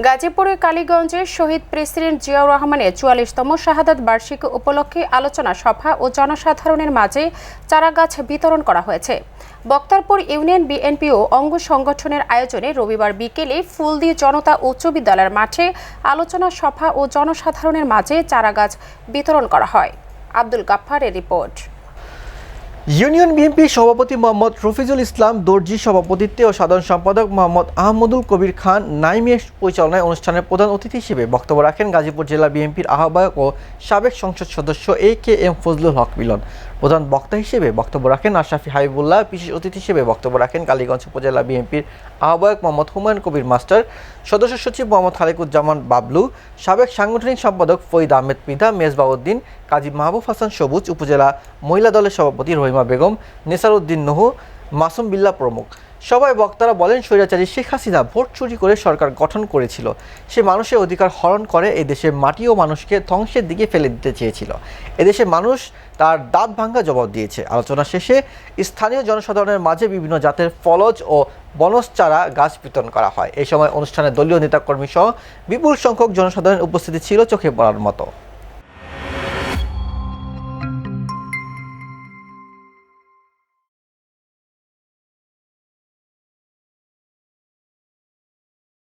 গাজীপুরের কালীগঞ্জে শহীদ প্রেসিডেন্ট জিয়াউর রহমানের চুয়াল্লিশতম শাহাদাত বার্ষিকী উপলক্ষে আলোচনা সভা ও জনসাধারণের মাঝে চারাগাছ বিতরণ করা হয়েছে। বক্তারপুর ইউনিয়ন বিএনপি ও অঙ্গ সংগঠনের আয়োজনে রবিবার বিকেলে ফুলদি জনতা উচ্চ বিদ্যালয়ের মাঠে আলোচনা সভা ও জনসাধারণের মাঝে চারাগাছ বিতরণ করা হয়। আব্দুল গাফফারের রিপোর্ট। ইউনিয়ন বিএনপি সভাপতি মোহাম্মদ রফিজুল ইসলাম, দর্জি সভাপতিত্বে ও সাধারণ সম্পাদক মোহাম্মদ আহমদুল কবির খান নাইমের পরিচালনায় অনুষ্ঠানের প্রধান অতিথি হিসেবে বক্তব্য রাখেন গাজীপুর জেলা বিএনপির আহ্বায়ক ও সাবেক সংসদ সদস্য এ কে এম ফজলুল হক মিলন। প্রধান বক্তা হিসেবে বক্তব্য রাখেন আশরাফি হাবিবুল্লাহ, বিশেষ অতিথি হিসেবে বক্তব্য রাখেন কালীগঞ্জ উপজেলা বিএনপির আহ্বায়ক মোহাম্মদ হুমায়ুন কবির মাস্টার, সদস্য সচিব মোহাম্মদ খালেকুজ্জামান বাবলু, সাবেক সাংগঠনিক সম্পাদক ফরিদ আহমেদ পিদা মেজবাউদ্দিন, কাজী মাহবুব হাসান সবুজ, উপজেলা মহিলা দলের সভাপতি রহিমা বেগম, নেসারউদ্দিন নহু, মাসুম বিল্লাহ প্রমুখ। সবাই বক্তারা বলেন, স্বৈরাচারী শেখ হাসিনা ভোট চুরি করে সরকার গঠন করেছিল। সে মানুষের অধিকার হরণ করে এই দেশের মাটি ও মানুষকে ধ্বংসের দিকে ফেলে দিতে চেয়েছিল। এদেশের মানুষ তার দাঁত ভাঙ্গা জবাব দিয়েছে। আলোচনা শেষে স্থানীয় জনসাধারণের মাঝে বিভিন্ন জাতের ফলজ ও বনজ চারা গাছ বিতরণ করা হয়। এই সময় অনুষ্ঠানে দলীয় নেতাকর্মী সহ বিপুল সংখ্যক জনসাধারণের উপস্থিতি ছিল চোখে পড়ার মতো।